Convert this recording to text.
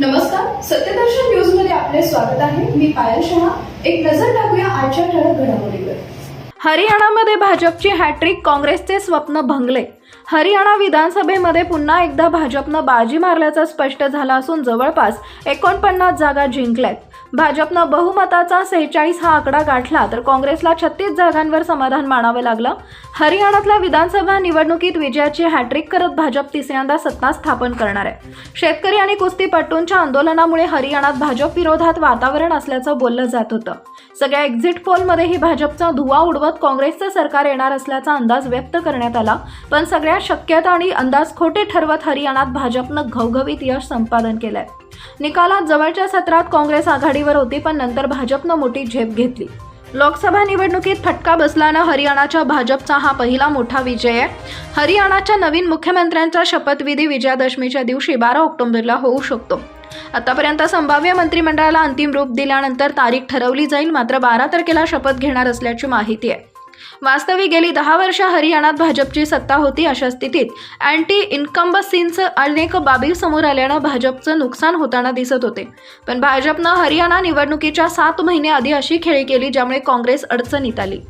नमस्कार सत्यदर्शन न्यूजमध्ये आपले स्वागत आहे. मी पायल शहा. एक नजर टाकूया आजच्या ठळक घडामोडीवर. हरियाणामध्ये भाजपची हॅट्रिक काँग्रेसचे स्वप्न भंगले. हरियाणा विधानसभेमध्ये पुन्हा एकदा भाजपनं बाजी मारल्याचं स्पष्ट झालं असून जवळपास एकोणपन्नास जागा जिंकल्यात. भाजपनं बहुमताचा सेहेचाळीस हा आकडा गाठला तर काँग्रेसला छत्तीस जागांवर समाधान मानावं लागलं. हरियाणातल्या विधानसभा निवडणुकीत विजयाची हॅट्रिक करत भाजप तिसऱ्यांदा सत्ता स्थापन करणार आहे. शेतकरी आणि कुस्तीपटूंच्या आंदोलनामुळे हरियाणात भाजप विरोधात वातावरण असल्याचं बोललं जात होतं. सगळ्या एक्झिट पोलमध्येही भाजपचा धुवा उडवत काँग्रेसचं सरकार येणार असल्याचा अंदाज व्यक्त करण्यात आला पण सगळ्या शक्यता आणि अंदाज खोटे ठरवत हरियाणात भाजपनं घवघवीत यश संपादन केलंय. निकालात जवळच्या सत्रात काँग्रेस आघाडीवर होती पण नंतर भाजपनं मोठी झेप घेतली. लोकसभा निवडणुकीत फटका बसल्यानं हरियाणाच्या भाजपचा हा पहिला मोठा विजय आहे. हरियाणाच्या नवीन मुख्यमंत्र्यांचा शपथविधी विजयादशमीच्या दिवशी बारा ऑक्टोबरला होऊ शकतो. आतापर्यंत संभाव्य मंत्रिमंडळाला अंतिम रूप दिल्यानंतर तारीख ठरवली जाईल मात्र बारा तारखेला शपथ घेणार असल्याची माहिती आहे. वास्तविक गेली दहा वर्ष हरियाणात भाजपची सत्ता होती अशा स्थितीत अँटी इन्कम्बसींचं अनेक बाबी समोर आल्यानं भाजपचं नुकसान होताना दिसत होते. पण भाजपनं हरियाणा निवडणुकीच्या सात महिने आधी अशी खेळी केली ज्यामुळे काँग्रेस अडचणीत आली.